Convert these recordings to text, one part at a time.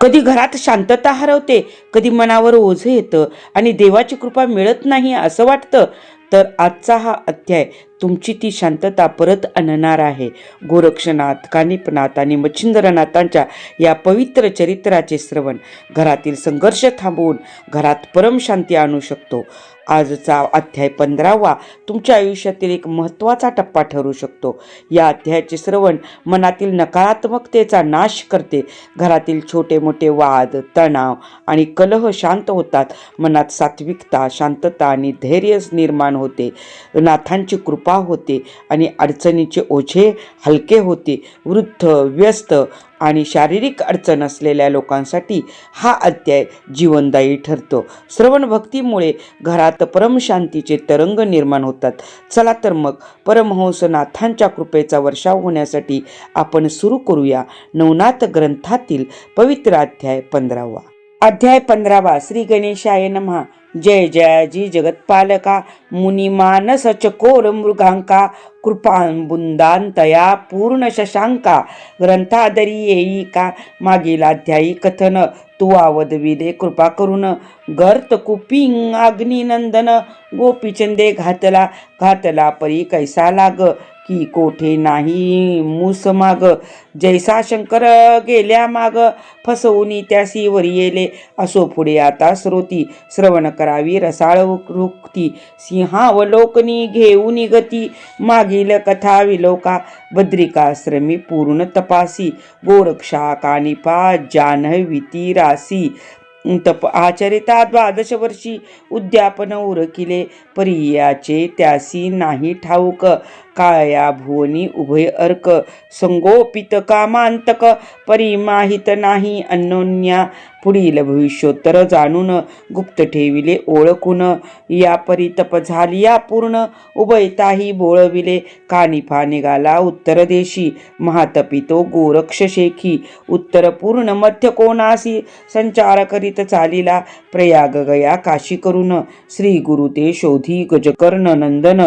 कधी घरात शांतता हरवते कधी मनावर ओझं येतं आणि देवाची कृपा मिळत नाही असं वाटतं तर आजचा हा अध्याय तुमची ती शांतता परत आणणार आहे. गोरक्षनाथ कानिपनाथ आणि मच्छिंद्रनाथांच्या या पवित्र चरित्राचे श्रवण. घरातील संघर्ष थांबवून घरात परमशांती आणू शकतो. आजचा अध्याय पंधरावा तुमच्या आयुष्यातील एक महत्त्वाचा टप्पा ठरू शकतो. या अध्यायाचे श्रवण मनातील नकारात्मकतेचा नाश करते. घरातील छोटे मोठे वाद तणाव आणि कलह शांत होतात. मनात सात्विकता शांतता आणि धैर्य निर्माण होते. नाथांची कृपा होते आणि अडचणीचे ओझे हलके होते. वृद्ध व्यस्त आणि शारीरिक अडचण असलेल्या लोकांसाठी हा अध्याय जीवनदायी ठरतो. श्रवण भक्तीमुळे घरात परमशांतीचे तरंग निर्माण होतात. चला तर मग परमहंसनाथांच्या कृपेचा वर्षाव होण्यासाठी आपण सुरू करूया नवनाथ ग्रंथातील पवित्र अध्याय पंधरावा. अध्याय पंधरावा श्री गणेशाय नमः. जय जयाजी जगत्पालका मुनिमानस चकोर मृगांका कृपाबुंदांतया पूर्ण शशांका ग्रंथादरी येई का मागील अध्यायी कथन तू आवदविदे कृपा करून गर्त कुपिंग अग्निनंदन गोपीचंदे घातला घातला परी कैसा लाग की कोठे नाही? मूस माग. जैसा शंकर गेल्या माग. फसवून त्यासी वर येले. असो पुढे आता श्रोती. श्रवण करावी रसाळ रुक्ती सिंहावलोकनी घेऊन गती. मागील कथा विलोका. बद्रिकाश्रमी पूर्ण तपासी. गोरक्षा कानिपा जान्हविती रासी. तप आचरिता द्वादश वर्षी. उद्यापन उरकिले. परियाचे त्यासी नाही ठाऊक. काया भुवनी उभय अर्क संगोपित कामांतक. परिमाहित नाही अन्योन्या पुढील भविष्योत्तर जाणून. गुप्त ठेविले ओळखून. या परितप झालिया पूर्ण. उभयताही बोळविले. कानिफा निघाला उत्तर देशी. महातपितो गोरक्ष शेखी. उत्तर पूर्ण मध्य कोणासी. संचार करीत चालिला. प्रयाग गया काशी करून. श्री गुरु ते शोधी गजकर्ण नंदन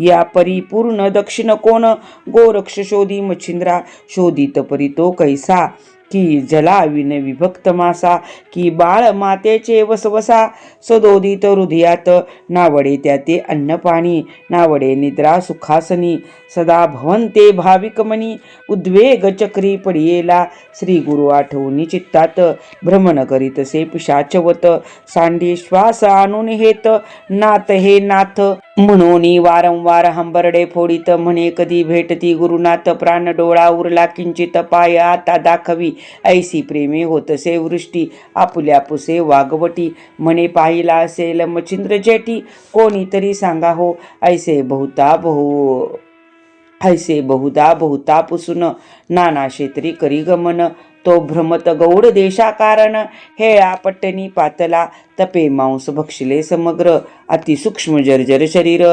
या परिपूर्ण दक्षिण कोण? गोरक्ष शोधी मच्छिंद्रा शोधित परितो कैसा? की जलाविन विभक्त मासा की बाळ मातेचे वसवसा सदोदित हृदयात नावडे त्या ते नावडे निद्रा सुखासनी सदा भवन्ते भाविक मनी उद्वेग चक्री पडियेला श्री गुरु आठवणी चित्तात भ्रमण करीतसे पिशाचवत सांडी श्वास आणून हेत नाथ हे नाथ म्हणून वारंवार हंबरडे फोडीत म्हणे कधी भेटती गुरुनाथ? प्राण डोळा उरला किंचित पाय आता दाखवी. ऐसी प्रेमी होतसे वृष्टी आपुल्या पुसे वागवटी. म्हणे पाहिला असेल मचिंद्र जेटी कोणीतरी सांगा हो ऐसे बहुता बहु ऐसे बहुदा बहुता पुसून नाना क्षेत्री करी गमन. तो भ्रमत गौड देशा कारण हेळा पट्टनी पातला तपे मांस भक्षिले समग्र अतिसूक्ष्म जर्जर शरीर.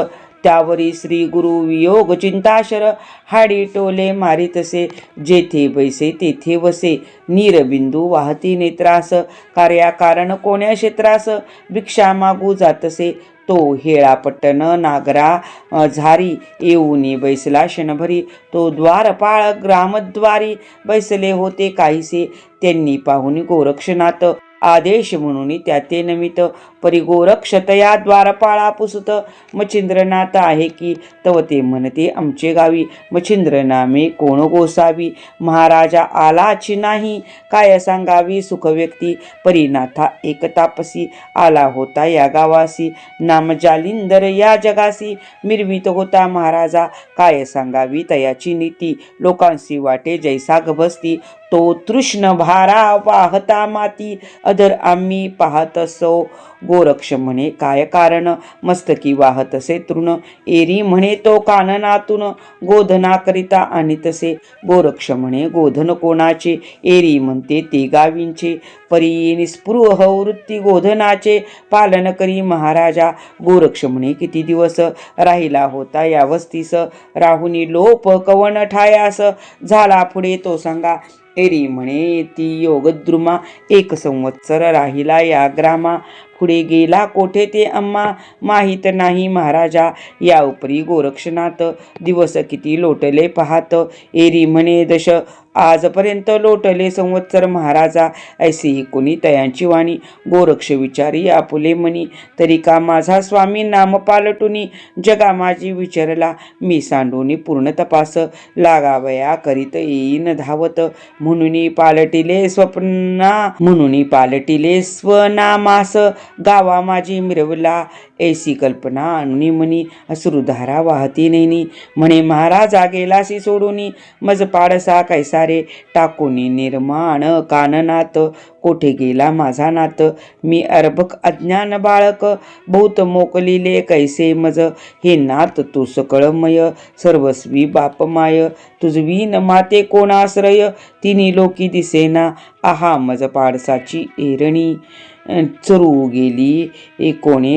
त्यावरी श्री गुरु वियोग चिंताशर हाडी टोले मारितसे जेथे बैसे तेथे वसे. नीरबिंदू वाहती नेत्रास कार्याकारण कोण्या क्षेत्रास? भिक्षा मागू जातसे तो हेळापट्टण नागरा झारी येऊनी बैसला क्षणभरी. तो द्वारपाळ ग्रामद्वारी बैसले होते काहीसे. त्यांनी पाहुनी गोरक्षनाथ आदेश म्हणून त्या ते नमित परिगोरक्षतया द्वारपाळा पुसत मच्छिंद्रनाथ आहे की तव ते म्हणते आमचे गावी मच्छिंद्रनामे कोण गोसावी? महाराजा आलाची नाही. काय सांगावी सुखव्यक्ती परिनाथा एकतापसी आला होता या गावासी. नाम जालिंदर या जगासी. मिरवीत होता महाराजा. काय सांगावी? तयाची नीती. लोकांसी वाटे जैसा गभस्ती. तो तृष्ण भारा वाहता माती. अदर आम्ही पाहत असो. गोरक्ष म्हणे काय कारण? मस्तकी वाहत असे तृण. एरी म्हणे तो काननातून. गोधनाकरिता आणि तसे. गोरक्ष म्हणे गोधन कोणाचे? एरी म्हणते ते गावींचे. परी निस्पृह वृत्ती गोधनाचे. पालन करी महाराजा. गोरक्ष म्हणे किती दिवस राहिला होता या वस्तीस? राहुनी लोप कवन ठायास. झाला पुढे तो सांगा एरी म्हणे ती योगद्रुमा एक संवत्सर राहिला या ग्रामा. पुढे गेला कोठे ते अम्मा? माहीत नाही महाराजा. या उपरी गोरक्षनाथ दिवस किती लोटले पाहात. एरी म्हणे दश आजपर्यंत लोटले संवत्सर महाराजा ऐसी कोणी तयांची वाणी? गोरक्ष विचारी आपुले म्हणी तरी का माझा स्वामी नाम पालटुनी जगा माझी विचारला? मी सांडूनी पूर्ण तपास लागावया करीत येईन धावत. म्हणून पालटिले स्वप्ना म्हणून पालटिले स्वनामास गावा माझी मिरवला. ऐसी कल्पना अनुनी म्हणी अश्रुधारा वाहती नेनी म्हणे महाराजा गेलासी सोडूनी मज पाडसा कैसारे टाकोनी निर्माण काननात. कोठे गेला माझा नात? मी अर्भक अज्ञान बाळक. बहुत मोकलिले कैसे मज? हे नात तू सकळमय. सर्वस्वी बापमाय तुझवीन माते कोणाश्रय तिनी लोकी दिसेना. आहा मज पाडसाची एरणी. चरू गेली. ए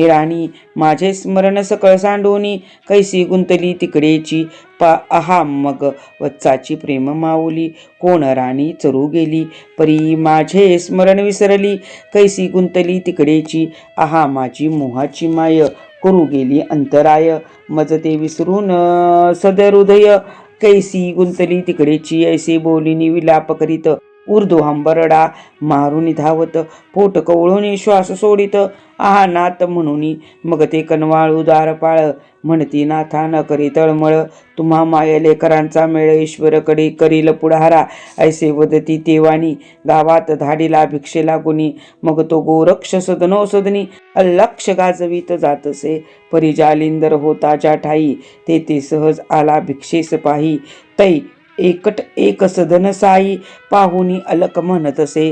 राणी माझे स्मरण सकळ सांडोनी. कैसी गुंतली तिकडेची पा आहा मग वत्साची प्रेम माऊली. कोण राणी चरू गेली परी माझे स्मरण विसरली. कैसी गुंतली तिकडेची आहा माझी मोहाची माय. करू गेली अंतराय मज ते विसरून अं, सदहृदय. कैसी गुंतली तिकडेची ऐसे बोलीनी विलाप करीत. उर्दू हंबरडा मारुनी धावत पोट कवळून श्वास सोडित आहा नाथ म्हणून मग ते कनवाळ उदार पाळ म्हणती नाथा न करी तळमळ तुम्हा माय लेकरांचा मेळ ईश्वरकडे करील पुढारा ऐसे वदती तेवानी गावात धाडीला भिक्षेला गुणी मग तो गोरक्ष सदनो सदनी अल्लक्ष गाजवीत जातसे असे परिजालिंदर होता ज्या ठाई ते ते सहज आला भिक्षेस पाही तै एकट एक सदन साई पाहुनी अलक म्हणतसे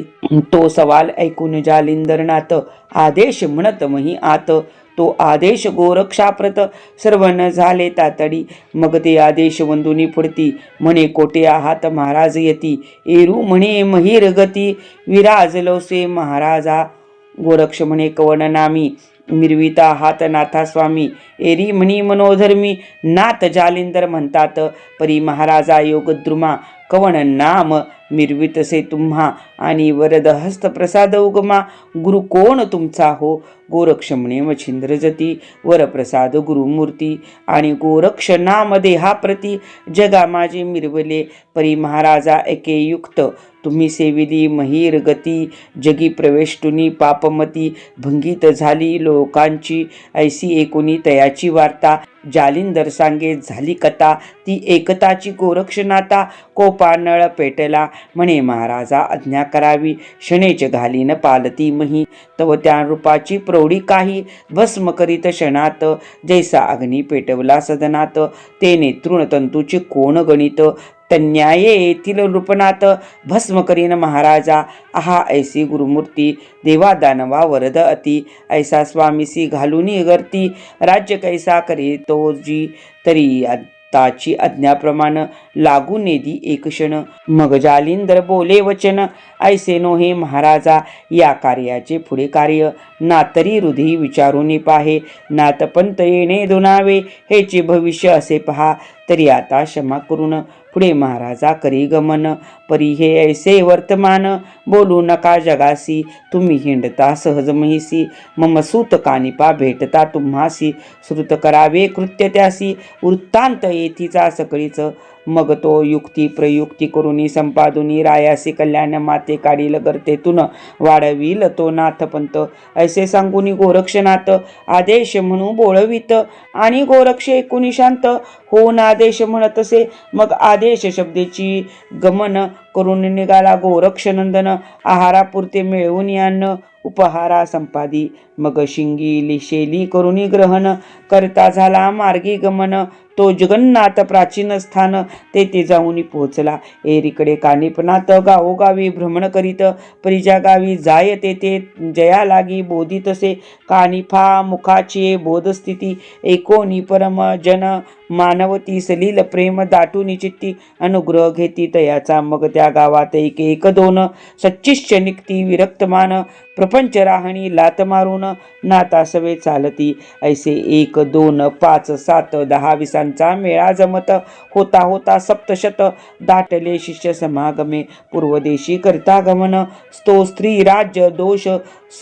तो सवाल ऐकून जालिंदरनाथ आदेश म्हणत मही आत. तो आदेश गोरक्षाप्रत सर्वन झाले तातडी. मग ते आदेश वंदुनी पुढती म्हणे कोटे आहात महाराज यती? एरू म्हणे महिर गती विराजलोसे महाराजा. गोरक्ष म्हणे कवन नामी? मिरविता हात नाथास्वामी एरी म्हणी मनोधर्मी नाथ जालिंदर म्हणतात परी महाराजा योगद्रुमा कवन नाम मिरवितसे तुम्हा? आणि वरद हस्त प्रसाद उगमा गुरु कोण तुमचा हो? गोरक्षमणे मच्छिंद्र जती वरप्रसाद गुरुमूर्ती आणि गोरक्ष नाम देहाप्रती जगा माझे मिरवले परी महाराजा एके युक्त तुम्ही सेविली महिर गती जगी प्रवेष्टुनी पापमती भंगीत झाली लोकांची ऐसी एकुणी तयाची वार्ता जालिंदर सांगे झाली कथा. ती एकताची गोरक्षनाता. कोपानळ पेटला. म्हणे महाराजा आज्ञा करावी. शणेच घालीन पालती मही. तव त्या रूपाची प्रौढी काही. भस्म करीत क्षणात जैसा अग्नी पेटवला सदनात. तेने तृणतंतूचे कोण गणित. तन्याये येथील नृपनाथ भस्म करीन महाराजा. आहा ऐसी गुरुमूर्ती देवा दानवा वरद अति. ऐसा स्वामीसी घालूनी गर्ती राज्य कैसा करे तो जी तरी ताची आज्ञाप्रमाण लागू नेदी एक क्षण. मग जालिंदर बोले वचन ऐसे नो हे महाराजा या कार्याचे पुढे कार्य. नातरी हृदय विचारून पाहे. नातपंत येणे दुनावे हेचे भविष्य असे पहा. तरी आता क्षमा करून पुढे महाराजा करी गमन. परी हे ऐसे वर्तमान बोलू नका जगासी तुम्ही हिंडता सहज महिसी मम सूत कानिपा भेटता तुम्हासी श्रुत करावे कृत्य त्यासी वृत्तांत येथीचा सकळीचं. मग तो युक्ती प्रयुक्ती करुनी संपादुनी रायासी कल्याण माते काढील गर्तेतून वाढवील तो नाथपंत. ऐसे सांगूनी गोरक्षनाथ आदेश म्हणू बोळवित आणि गोरक्ष एकूणी शांत. होऊन आदेश म्हणतसे मग आदेश शब्देची गमन करून निघाला. गोरक्षनंदन आहारापुरते मिळवून यान उपहारा संपादी. मग शिंगी लिशेली करुणी ग्रहण करता झाला. मार्गी गमन तो जगन्नाथ प्राचीन स्थान तेथे जाऊन पोहोचला. एरीकडे कानिपनाथ गावोगावी भ्रमण करीत परिजागावी जाय तेथे जया लागी बोधी तसे कानिफा मुखाची बोधस्थिती एकोनी परम जन मानवती सलील प्रेम दाटून चित्ती अनुग्रह घेती तयाचा. मग त्या त्या गावात एक एक दोन सच्चिश्च निघती विरक्तमान प्रपंच राहणी लात मारून नाता सवे चालती. ऐसे एक दोन पाच सात दहा विसांचा मेळा जमत. होता होता सप्तशत दाटले शिष्य समागमे. पूर्वदेशी करता गमन. स्तो स्त्री राज्य दोष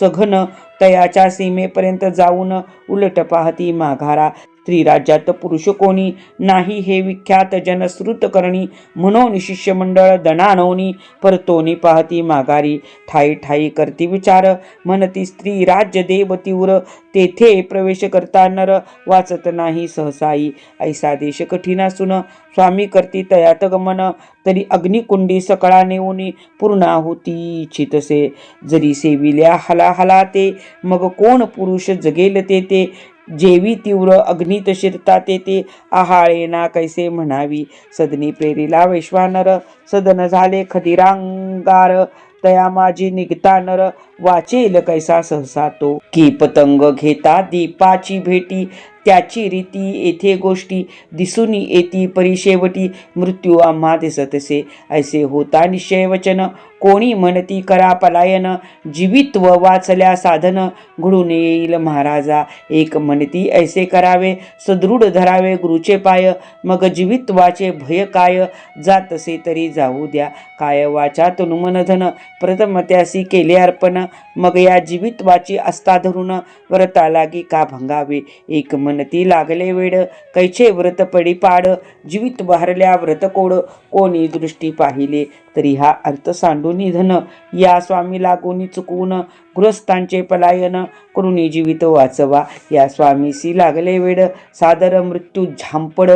सघन. तयाच्या सीमेपर्यंत जाऊन उलट पाहती माघारा. स्त्री राज्यात पुरुष कोणी नाही हे विख्यात जनश्रुत करणी. म्हणून शिष्यमंडळ दणाणवणी परतोनी पाहती माघारी. ठाई ठाई करती विचार म्हणती स्त्री राज्य देव तीव्र. तेथे प्रवेश करता नर वाचत नाही सहसाई. ऐसा देश कठीण असून स्वामी करती तयात गमन. तरी अग्निकुंडी सकळा नेऊनी पूर्णाहुती इच्छितसे जरी सेविल्या हला हला ते मग कोण पुरुष जगेल ते ते जेवी तीव्र अग्नित शिरता ते ते आहाळे ना कैसे म्हणावी? सदनी प्रेरीला वैश्वानर सदन झाले खदिरांगार तया माझी निघता नर वाचेल कैसा सहसा तो? की पतंग घेता दीपाची भेटी त्याची रीती येथे गोष्टी दिसून येती. परिशेवटी मृत्यू आम्हा दिसतसे ऐसे होता निश्चय वचन. कोणी म्हणती करा पलायन. जीवित्व वाचल्या साधन. घडून येईल महाराजा. एक म्हणती ऐसे करावे. सदृढ धरावे गुरुचे पाय. मग जीवित्वाचे भय काय? जातसे तरी जाऊ द्या. काय वाचा तनुमनधन प्रथम त्यासी केले अर्पण. मग या जीवित्वाची आस्था धरून. व्रता लागी का भंगावे? एक म्हणती लागले वेड. कैचे व्रत पडी. पाड जीवित बहरल्या व्रत कोड कोणी दृष्टी पाहिले तरी हा अर्थ सांडून निधन. या स्वामी लागून चुकवून गृहस्थांचे पलायन करुणी जीवित वाचवा. या स्वामीसी लागले वेड. सादर मृत्यू झांपड.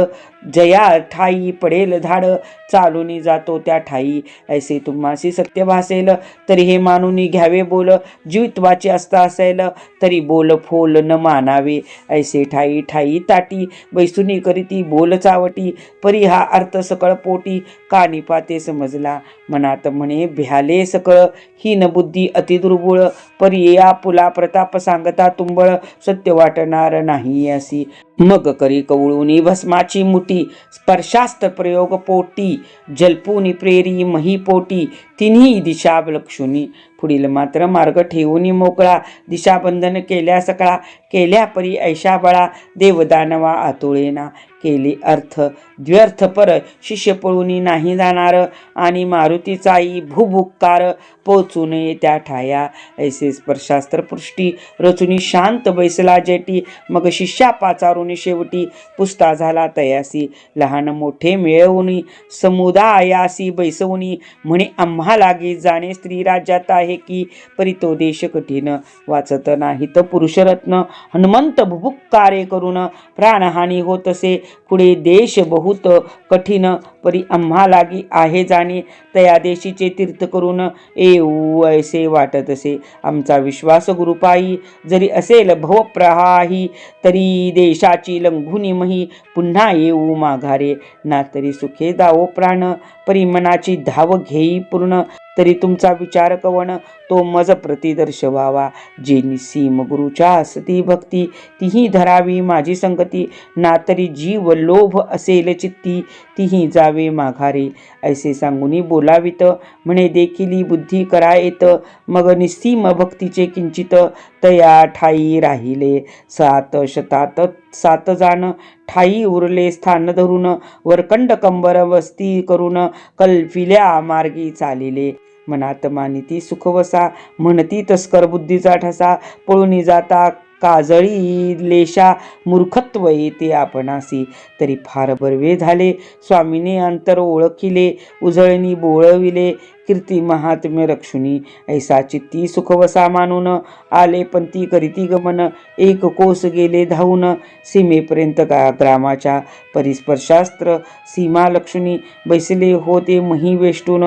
जया ठाई पडेल धाड. चालूनी जातो त्या ठाई. ऐसे तुम्हासी सत्य भासेल. तरी हे मानुनी घ्यावे बोल. जीवित्वाचे असता असेल. तरी बोल फोल न मानावे. ऐसे ठाई ठाई ताटी. बैसुनी करीती बोल चावटी. परी हा अर्थ सकळ पोटी. कानिपाते समजला. मनात म्हणे भ्याले सकळ हीन बुद्धी अतिदुर्बुळ पर या पुला प्रताप सांगता तुंबळ सत्य वाटणार नाही असी. मग करी कवळूनी भस्माची मुठी स्पर्शास्त्र प्रयोग पोटी जलपूनी प्रेरी मही पोटी तिन्ही दिशा लक्षुनी पुढील मात्र मार्ग ठेवूनी मोकळा दिशाबंधन केल्या सकळा केल्या परी ऐशा बळा देवदानवा आतुळेना. केले अर्थ द्व्यर्थ पर शिष्य पळूनी नाही जाणार आणि मारुतीचाई भूभुक्कार पोचू नये त्या ठाया. ऐसे स्पर्शास्त्र पृष्टी रचुनी शांत बैसला जेटी. मग शिष्या पाचारुनी शेवटी पुस्ता झाला तयासी. लहान मोठे मिळवणी समुदायासी बैसवणी म्हणे आम्हा लागी जाणे स्त्री राज्यात आहे की? परी तो देश कठीण वाचत नाही तर पुरुषरत्न. हनुमंत भुभुक्कारे करून प्राणहानी होत असे. पुढे देश बहुत कठीण परी आम्हा लागी आहे जाणे. तया देशीचे तीर्थ करून येऊ ऐसे वाटत असे. आमचा विश्वास गुरुपायी जरी असेल भवप्रहाही तरी देशाची लंघुनी मही पुन्हा येऊ माघारे. ना तरी सुखे दावो प्राण परी मनाची धाव घेई पूर्ण. तरी तुमचा विचार कवण तो मज प्रतिदर्श व्हावा जे निसीम गुरुच्या असती भक्ती तीही धरावी माझी संगती. ना तरी जीव लोभ असेल चित्ती तीही जावे माघारे. ऐसे सांगूनी बोलावित म्हणे देखिली बुद्धी करा येत मग निस्सीम भक्तीचे किंचित तया ठाई राहिले. सात शतात सात जाण ठाई उरले स्थान धरून. वरकंड कंबर वस्ती करून कल्फिल्या मार्गी चालिले. मनात मानिती सुखवसा म्हणती तस्कर बुद्धीचा ठसा पळून जाता काजळी लेशा मूर्खत्व येते आपणासी. तरी फार बरवे झाले स्वामीने अंतर ओळखिले उजळणी बोळविले कीर्ती महात्म्य रक्षुनी ऐसा चित्ती सुखवसा मानून आले पण ती करीती गमन एक कोस गेले धावून सीमेपर्यंत गा ग्रामाच्या परिस्पर्शास्त्र सीमा लक्ष्मी बैसले होते मही वेष्टून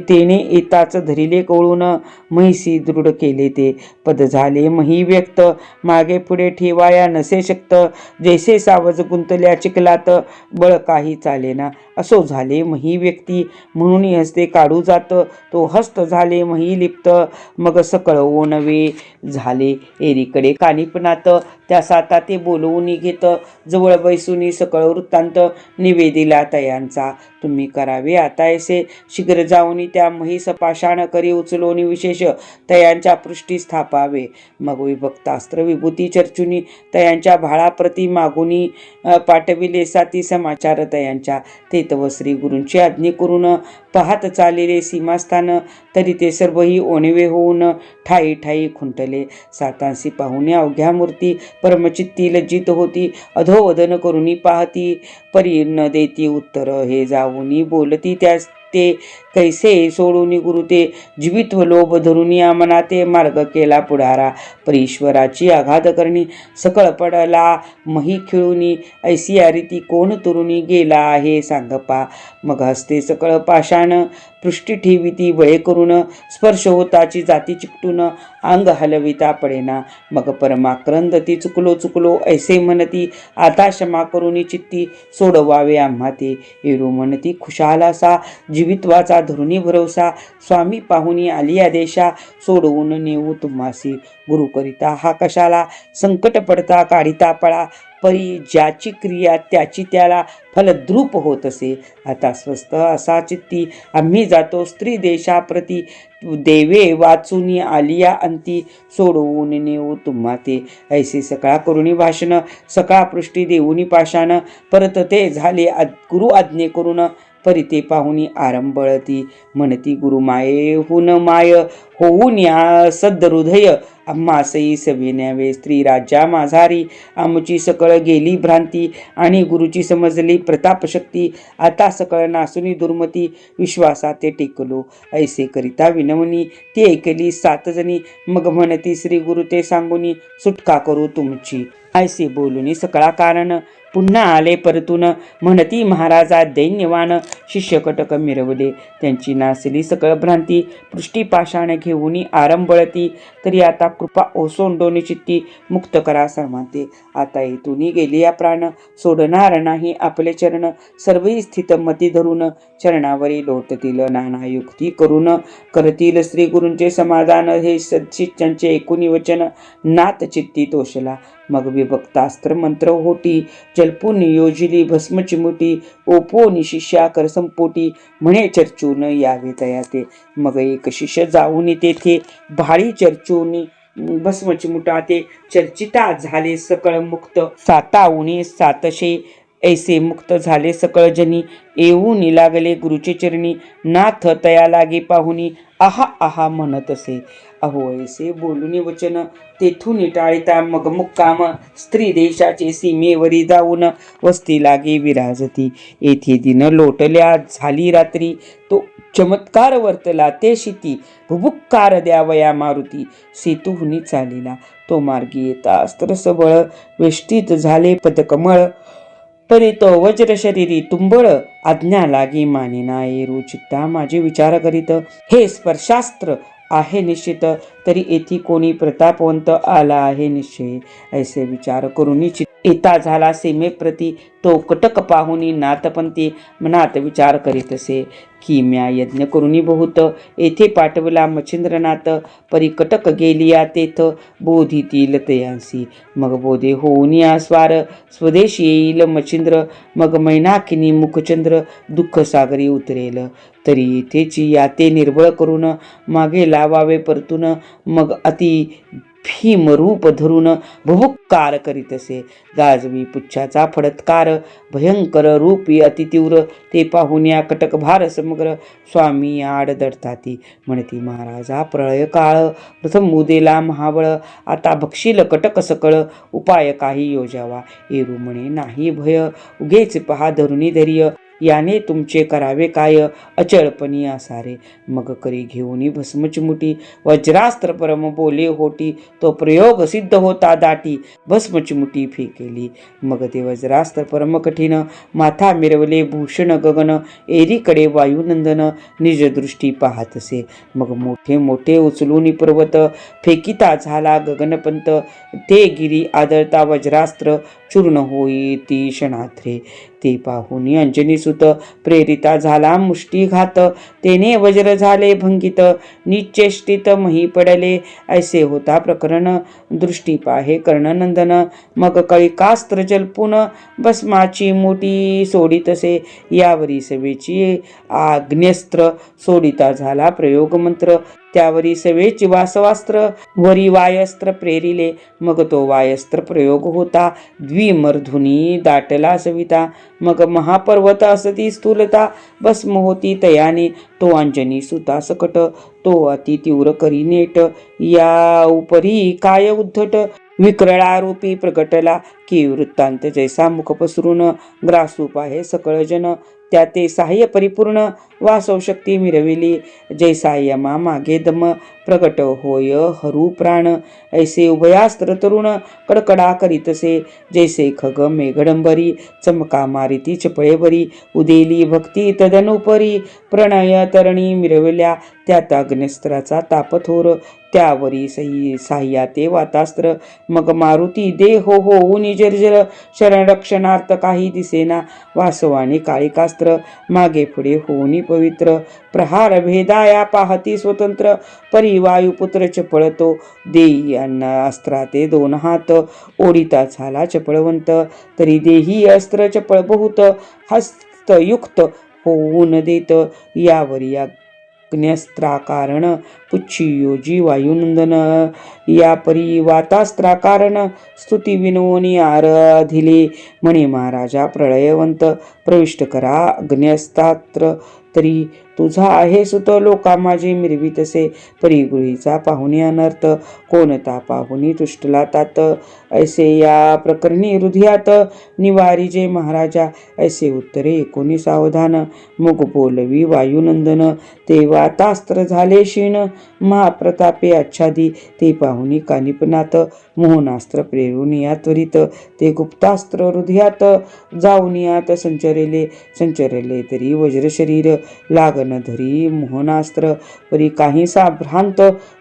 तेने येताच धरिले कवळून म्हैसी दृढ केले ते पद झाले मही व्यक्त मागे पुढे ठेवाया नसे शक्त जैसे सावज गुंतल्या चिखलात बळ काही चालेना असो झाले मही व्यक्ती म्हणून हस्ते काढू जात तो हस्त झाले मही लिप्त मग सकळ ओणवे झाले एरीकडे कानिपणात त्या साता ते बोलवून घेत जवळ बैसूनी सकळ वृत्तांत निवेदिला तयांचा. तुम्ही करावे आता ऐसे शीघ्र जाऊनी त्या महिस पाषाण करी उचलोनी विशेष तयांच्या पृष्ठी स्थापावे. मग विभक्तास्त्र विभूती चर्चुनी तयांच्या भाळाप्रती मागुनी पाठविले साती समाचार तयांच्या. तेतव श्री गुरूंची आज्ञा करून पाहत चाललेले सीमास्थान तरी ते सर्वही ओणवे होऊन ठाई ठाई खुंटले. सातांसी पाहुणे अवघ्या मूर्ती परमचित्ती लज्जित होती. अधोवदन करुनी पाहती परी न देती उत्तर. हे जाऊनी बोलती त्यास ते कैसे सोडून गुरु ते जीवित्व लोभ धरून मना ते मार्ग केला पुढारा. परीश्वराची आघात करणी सकळ पडला. मही खिळूनी ऐसी रीती कोण तरुणी गेला आहे सांगपा. मग हस्ते सकळ पाषाण पृष्ठी ठेविती वळे करून स्पर्श होताची जाती चिकटून अंग हलविता पडेना. मग परमाक्रंद ती चुकलो चुकलो ऐसे म्हणती आता क्षमा करून चित्ती सोडवावे आम्हा ते. येरू म्हणती खुशालासा जीवित्वाचा धरुणी भरवसा स्वामी पाहुनी आलिया देशा सोडवून नेऊ तुम्हासी. गुरुकरिता हा कशाला संकट पडता काढिता पळा. परी ज्याची क्रिया त्याची त्याला फलद्रूप होत असे. आता स्वस्त असा चित्ती. आम्ही जातो स्त्री देशाप्रती. देवे वाचून आलिया अंती. सोडवून नेऊ तुम्हा ते ऐसे सकाळ करुणी भाषण. सकाळ पृष्टी देऊनी पाषाणं. परत ते झाले आद- गुरु आज्ञे करून परिते पाहुनी आरंभळती म्हणती गुरुमायेहून माय होऊन या सद्हृदय आम्हासई सविन्यावे स्त्री राजा माझारी आमची सकळ गेली भ्रांती आणि गुरुची समजली प्रतापशक्ती. आता सकळ नासुनी दुर्मती. विश्वासात ते टेकलो. ऐसे करिता विनवणी. ती ऐकली सातजणी मग म्हणती श्री गुरु ते सांगुनी सुटका करू तुमची. ऐसे बोलूनी सकळा कारण. पुन्हा आले परतून म्हणती महाराजा दैन्यवान शिष्यकटक मिरवले त्यांची नासली सकळ भ्रांती. पृष्टीपाषाण घेऊन आरंबळती आरंभळती तरी आता कृपा ओसोंडोनी चित्ती मुक्त करा सर्वांते आता येथून गेली या प्राण. सोडणार नाही आपले चरण. सर्वही स्थित मती धरून चरणावरी लोटतील. नाना युक्ती करून करतील श्री गुरूंचे समाधान. हे सदशिष्यांचे एकूणी वचन. नात चित्ती तोषला. मग विभक्तास्त्र मंत्र होटी जलपून योजिली भस्म चिमुटी ओपोनी निशिष्या कर संपोटी म्हणे चर्चून यावे तया ते मग एक शिष्य जाऊन तेथे भाळी चर्चूनी भस्म चिमुटा ते चर्चिता झाले सकळ मुक्त. साताऊनी सातशे ऐसे मुक्त झाले सकळजनी येऊ लागले गुरुचे चरणी. नाथ तया लागे पाहुनी. आहा आहा म्हणत असे. अहो ऐसे बोलूनी वचन. तेथून टाळिता मग मुक्काम. स्त्री देशाचे सीमेवरी जाऊन वस्ती लागे विराजती. येथे दिन लोटल्या झाली रात्री. तो चमत्कार वर्तला ते शिती. भुभुक्कार द्यावया मारुती. सेतूहुनी चालिला. तो मार्गी येता अस्त्रसबळ वेष्टीत झाले पदकमळ. तरी तो वज्र शरीरी तुंबळ आज्ञा लागी मानिना येरू चित्ता माझे विचार करीत हे स्पर्शास्त्र आहे निश्चित. तरी येथे कोणी प्रतापवंत आला आहे निश्चय. ऐसे विचार करून येता झाला सीमेप्रती तो कटक पाहुनी नाथपंथी मनात विचार करीत असे. की म्या यज्ञ करुणी बहुत येथे पाठवला मच्छिंद्रनाथ परी कटक गेलिया तेथ बोधीतील तयांसी मग बोधे होऊन या स्वार स्वदेश येईल मच्छिंद्र मग मैनाकिनी मुखचंद्र दुःख सागरी उतरेल. तरी येथेची याते निर्बळ करून मागे लावावे परतून मग अति भीम रूप धरून भुभुक्कार करीत असे. गाजवी पुच्छाचा फडत्कार भयंकर रूपी अतितीव्र ते पाहुण्या कटकभार समग्र स्वामी आड दडताती. म्हणती महाराजा प्रळय काळ प्रथम उदेला महाबळ आता भक्षील कटक सकळ उपाय काही योजावा. एरू म्हणे नाही भय उगेच पहा धरुणी धैर्य याने तुमचे करावे काय? अचळपणी असारे मग करी घेऊनी भस्मचिमुटी. वज्रास्त्र परम बोले होटी. तो प्रयोग सिद्ध होता दाटी. भस्मचिमुटी फेकेली. मग ते वज्रास्त्र परम कठीण. माथा मिरवले भूषण गगन. एरीकडे वायुनंदन. निज दृष्टी पाहत असे मग मोठे मोठे उचलून पर्वत. फेकिता झाला गगनपंत. ते गिरी आदळता वज्रास्त्र. चूर्ण होई ती क्षणात्रे. ते पाहून अंजनीसुत प्रेरिता झाला मुष्टीघात तेने वज्र झाले भंगित. निचेष्टित मही पडले. ऐसे होता प्रकरण. दृष्टी पाहे कर्णनंदन. मग कळिकास्त्र जलपून भस्माची मोठी सोडितसे यावरी सवेची आग्नेस्त्र. सोडिता झाला प्रयोग मंत्र त्यावरी सवेची वासवास्त्र वरी वायस्त्र प्रेरिले मग तो वायस्त्र प्रयोग होता. द्विमर्धुनी दाटला सविता मग महापर्वत असती स्थूलता भस्म होती तयाने तो अंजनी सुता सकट तो अति तीव्र करी नेट या उपरी काय उद्धट? विक्रळारूपी प्रगटला की वृत्तांत जैसा मुख पसरून ग्रासूप आहे सकळजन त्या ते सहाय्य परिपूर्ण वासव शक्ती मिरविली. जय यमा मागे दम प्रगट होय हरू प्राण. ऐसे उभयास्त्र तरुण कडकडा करीतसे जैसे खग मेघडंबरी चमका मारिती चपळेवरी उदेली भक्ती तदनुपरी प्रणय तरणी मिरवल्या. त्यात अग्निस्त्राचा तापथोर त्यावरी सही साह्याते वातास्त्र. मग मारुती दे हो हो निजर्जर शरणरक्षणार्थ काही दिसेना. वासवाने काळिकास्त्र मागे पुढे होनी पवित्र. प्रहार भेदाया पाहती स्वतंत्र. परिवायुपुत्र चपळतो. देई अन्न अस्त्राते दोन हात. ओढिता झाला चपळवंत. तरी देही अस्त्र चपळ बहुत. हस्तयुक्त होऊन देत. यावरी अग्न्यस्त्राकारण पुच्छियोजी वायुनंदन या परी वातास्त्राकारण स्तुती विनोनी आराधिले म्हणे महाराजा प्रळयवंत प्रविष्ट करा अग्न्यस्तात्र तरी तुझा आहे सुत लोका माझे मिरवितसे परिगृहीचा पाहुणे अनर्थ कोणता पाहुणी तुष्टला तात? ऐसे या प्रकरणी हृदयात निवारीजे महाराजा ऐसे उत्तरे एकोणी सावधान? मग बोलवी वायुनंदन तेव्हा तास्त्र झाले क्षीण. महाप्रतापे आच्छादी ते पाहुणी कानिपनात. मोहनास्त्र प्रेरून या त्वरित ते गुप्तास्त्र हृदयात जाऊन यात संचरेले संचरले तरी वज्रशरीर लागन धरी मोहनास्त्र परी काहीसा भ्रांत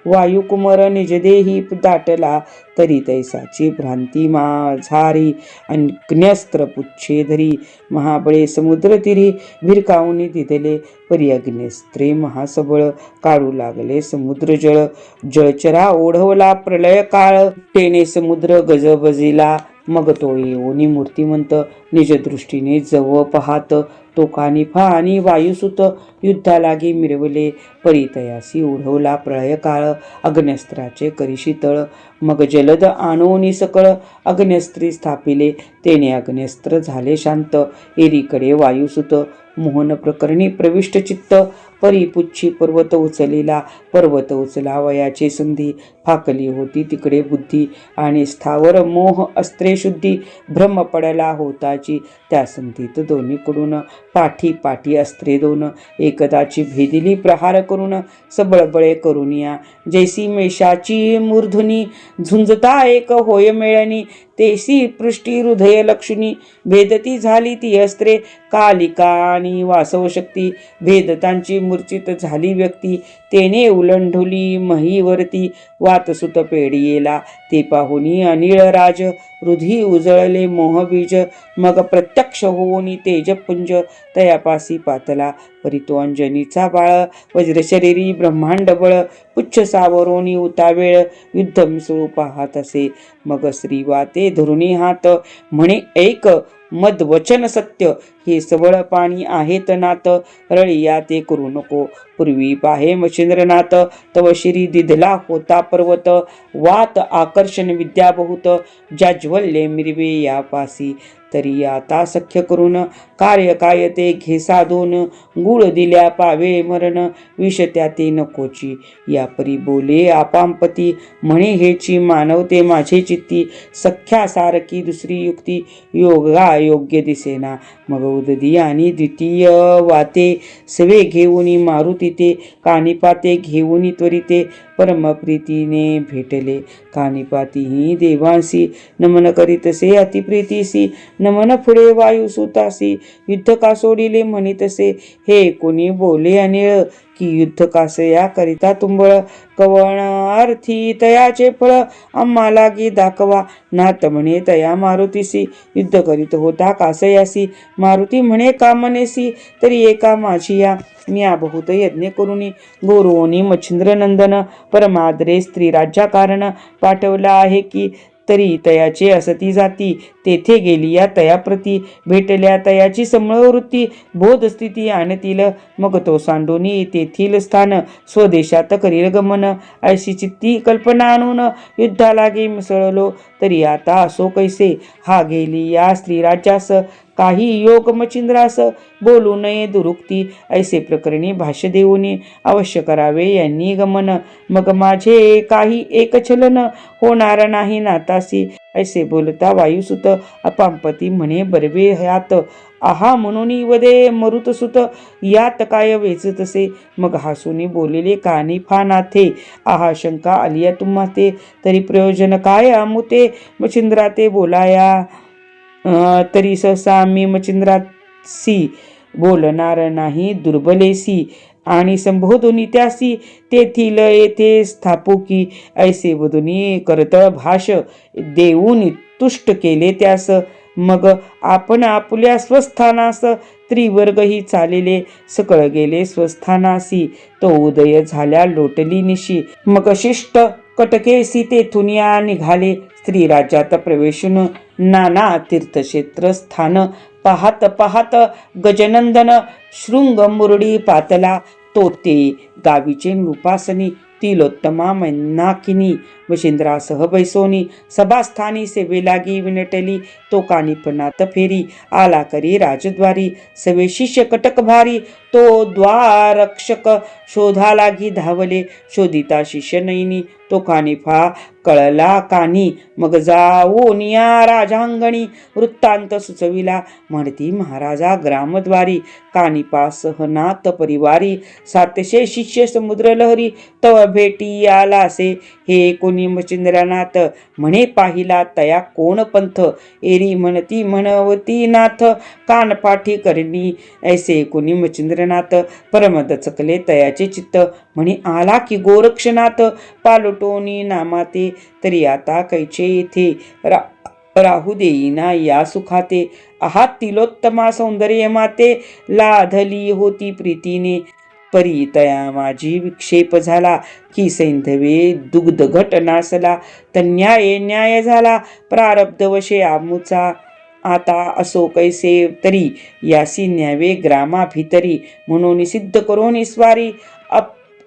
वायुकुमर निजदेही दाटला तरी तैसाची भ्रांती माझारी अग्न्यस्त्र पुच्छे धरी महाबळे समुद्र तिरी भिरकावून दिदले परी अग्नेस्त्रे महासबळ. काढू लागले समुद्र जळ जळचरा ओढवला प्रलय काळ. तेने समुद्र गजबजिला मग तो येऊनी मूर्तिमंत निजदृष्टीने जव पाहात. तोकानी कानिफा आणि वायुसुत युद्धालागी मिरवले. परितयासी ओढवला प्रळयकाळ अग्न्यस्त्राचे करीशी तळ मग जलद आणोनी सकळ अग्न्यस्त्री स्थापिले. तेने अग्न्यस्त्र झाले शांत. एरीकडे वायुसुत मोहन प्रकरणी प्रविष्ट चित्त. परिपुच्छी पर्वत उचलेला. पर्वत उचला वयाची संधी फाकली होती तिकडे बुद्धी आणि स्थावर मोह अस्त्रे शुद्धी भ्रम पडला होताची. त्या संधीत दोन्हीकडून पाठी पाठी अस्त्रे दोन एकदाची भेदिली प्रहार करून सबळबळे करून या. जैसी मेषाची मूर्धनी झुंजता एक होय मेळणी. तेसी पृष्टी हृदय लक्ष्मी भेदती झाली ती अस्त्रे. कालिका आणि वासवशक्ती भेदतांची मूर्चित झाली व्यक्ती. तेने उलंढुली महीवरती वातसुत पेढियेला. ते पाहुनी अनिळ राज हृदय उजळले मोहबीज मग प्रत्यक्ष होऊनी तेजपुंज तयापासी पातला. परितो अंजनीचा बाळ वज्रशरीरी ब्रह्मांड बळ पुच्छ सावरोनी उतावेळ युद्ध स्वरूप पाहत असे. मग श्रीवाते धरुणी हात म्हणे ऐक मद वचन सत्य हे सबळ पाणी आहेत नात. रळिया ते करू नको पूर्वी पाहे मशिंद्रनाथ तव श्री दिधला होता पर्वत वात आकर्षण विद्या बहुत. जाज्वल्ये मिरवे या पासी तरी आता सख्य करून कार्य काय ते घे साधून गुळ दिल्या पावे मरण विष त्या ते नकोची. या परी बोले आपांपती म्हणे हेची मानवते माझे चित्ती सख्या सारखी दुसरी युक्ती योगा योग्य दिसेना. मग उददी आणि द्वितीय वाते सवे घेऊनी मारुती ते कानिपाते घेऊनी त्वरिते परमप्रीतीने भेटले. कानिपातीही देवांसी नमन करीतसे अतिप्रीतीसी नमन पुढे वायुसुतासी युद्ध का सोडिले म्हणितसे हे कोणी बोले अनिळ की युद्ध कासया करिता तुंबळ कवणार्थी तयाचे फळ आम्हाला की दाखवा. नात म्हणे तया मारुतीसी युद्ध करीत होता कासयासी मारुती म्हणे कामनेसी तरी एका माझी या. मी बहुत यज्ञ करुनी. गोरोनी मच्छिंद्रनंदन परमाद्रे स्त्री राज्याकारण पाठवला आहे की तरी तयाचे असती जाती. तेथे गेली या तयाप्रती. भेटल्या तयाची समळ वृत्ती बोध स्थिती आणतील. मग तो सांडोनी तेथील स्थान. स्वदेशात करील गमन. अशी चित्ती कल्पना आणून युद्धालागे मिसळलो तरी आता असो कैसे? हा गेली या स्त्रीराज्यास. काही योग मचिंद्रास बोलू नये दुरुक्ती. ऐसे प्रकरणी भाष्य देऊनी अवश्य करावे यांनी गमन. मग माझे काही एक छलन होणार नाही नातासी. ऐसे बोलता वायुसुत. अपांपती म्हणे बरवे ह्यात आहा म्हणून वदे मरुतसुत यात काय वेचतसे मग हसूनी बोलेले कानी फानाथे आहा शंका आलिया तुम्हा ते तरी प्रयोजन काय आमुते? मचिंद्रा ते बोलाया तरी सहसा मी मचिंद्रासी बोलणार नाही दुर्बलेसी आणि संबोधुनी त्यासी तेथील येथे स्थापू की ऐसे वधुनी करतळ भाष देऊन तुष्ट केले त्यास मग आपण आपल्या स्वस्थानास त्रिवर्गही चालेले. सकळ गेले स्वस्थानासी. तो उदय झाल्या लोटली निशी मग शिष्ट कटकेसी तेथून या निघाले. स्त्री राज्यात प्रवेशून नाना तीर्थक्षेत्र स्थान पाहत पाहत गजनंदन शृंग मुरडी पातला. तोते गावीचे नृपासनी तिलोत्तमा मैनाकिनी वशिंद्रासह बैसोनी सभास्थानी सेवेलागी विनटली तो कानिपनात फेरी आला करी राजद्वारी सवे शिष्य कटक भारी तो द्वारक्षक शोधा लागी धावले शोधिता शिष्य नयनी तो कानिफा कळला कानी मग जाऊन या राजांगणी वृत्तांत सुचविला म्हणती महाराजा ग्रामद्वारी कानिपा सहनात परिवारी सातशे शिष्य समुद्र लहरी तव भेटी आलासे हे कोणी निमचिंद्रनाथ म्हणे पाहिला तया कोण पंथ? एरी म्हणती म्हणवती नाथ. कानपाठी करणी ऐसे कोणी मचिंद्रनाथ परमद चकले तयाचे चित्त. म्हणे आला की गोरक्षनाथ पालटोनी नामाते तरी आता कैचे येथे? रा राहू देईना या सुखाते. आहात तिलोत्तमा सौंदर्य माते. लाधली होती प्रीतीने. परी तया माझी विक्षेप झाला की सैंधवे दुग्ध घट नासला तन्याय न्याय झाला प्रारब्ध वशे आता असो कैसे तरी यासी न्यावे ग्रामाभितरी म्हणून सिद्ध करून स्वारी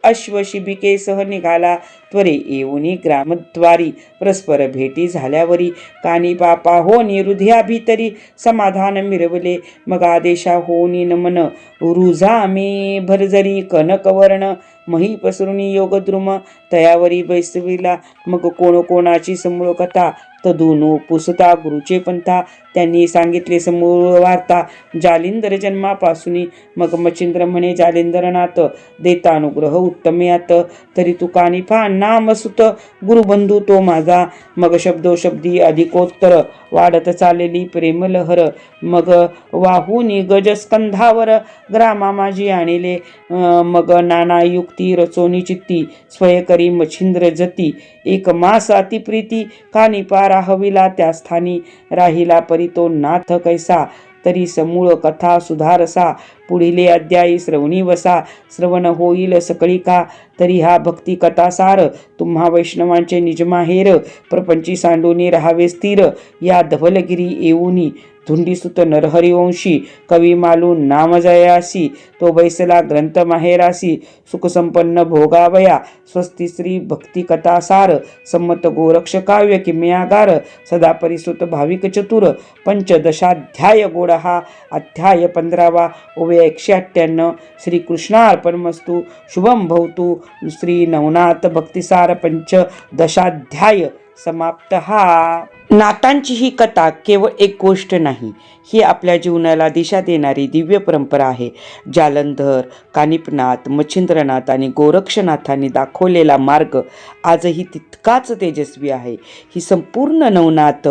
अश्वशिबिकेसह निघाला. त्वरे येऊनी ग्रामद्वारी परस्पर भेटी झाल्यावरी कानी पापा होनी हृदयाभितरी समाधान मिरवले. मग आदेशा होनी नमन रुजा मे भरजरी कनकवर्ण मही पसरुनी योगद्रुम तयावरी बैसविला. मग कोण कोणाची समूळ कथा तदुनु पुसता गुरुचे पंथा त्यांनी सांगितले समूळ वार्ता. जालिंदर जन्मापासून मग मचिंद्र म्हणे जालिंदरनाथ देता अनुग्रह उत्तमयात तरी तू कानिफा नाम सुत गुरुबंधू तो माझा. मग शब्दो शब्दी अधिकोत्तर वाढत चाललेली प्रेमलहर मग वाहूनी गजस्कंधावर ग्रामा माझी आणिले. मग नाना युक्ती रचोनी चित्ती स्वयकरी मच्छिंद्र जती. एक मास अतिप्रीती कानिपा राहविला त्या स्थानी. राहिला परी तो नाथ कैसा तरी समूळ कथा सुधारसा. पुढिले अध्यायी श्रवणी वसा. श्रवण होईल सकळी का? तरी हा भक्ती कथा सार तुम्हा वैष्णवांचे निजमाहेर. प्रपंची सांडूनी राहावे स्थिर. या धवलगिरी येऊनी. धुंडीसुत नरहरिवंशी कवी मालून नामजयासी तो बैसला ग्रंथ माहेरासी. सुखसंपन्न भोगावया. स्वस्ती श्री भक्ती कथा सार संमत गोरक्ष काव्य किम्यागार. सदा परिसुत भाविक चतुर. पंचदशाध्याय गोड हा. अध्याय पंधरावा. ओवे एकशे अठ्ठ्याण्णव. श्री मस्तू शुभम भवतु. श्री नवनाथ भक्तिसार पंचदशाध्याय समाप्त. हा नातांची ही कथा केवळ एक गोष्ट नाही ही आपल्या जीवनाला दिशा देणारी दिव्य परंपरा आहे. जालंधर कानिपनाथ मच्छिंद्रनाथ आणि गोरक्षनाथांनी दाखवलेला मार्ग आजही तितकाच तेजस्वी आहे. ही संपूर्ण नवनाथ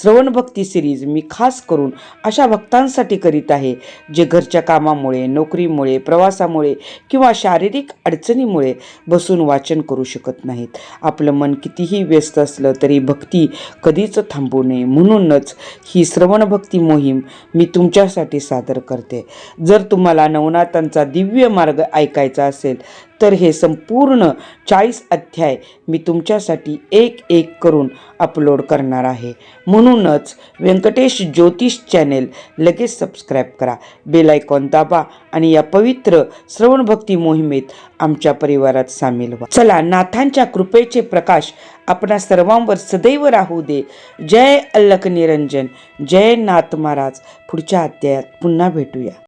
श्रवणभक्ती सिरीज मी खास करून अशा भक्तांसाठी करीत आहे जे घरच्या कामामुळे नोकरीमुळे प्रवासामुळे किंवा शारीरिक अडचणीमुळे बसून वाचन करू शकत नाहीत. आपलं मन कितीही व्यस्त असलं तरी भक्ती कधीच थांबू नये. म्हणूनच ही श्रवणभक्ती मोहीम मी तुमच्यासाठी सादर करते. जर तुम्हाला नवनाथांचा दिव्य मार्ग ऐकायचा असेल तर हे संपूर्ण चाळीस अध्याय मी तुमच्यासाठी एक एक करून अपलोड करणार आहे. म्हणूनच व्यंकटेश ज्योतिष चॅनेल लगेच सबस्क्राईब करा. बेलायकॉन दाबा आणि या पवित्र श्रवणभक्ती मोहिमेत आमच्या परिवारात सामील व्हा. चला नाथांच्या कृपेचे प्रकाश आपणा सर्वांवर सदैव राहू दे. जय अल्लक निरंजन जय नाथ महाराज. पुढच्या अध्यायात पुन्हा भेटूया.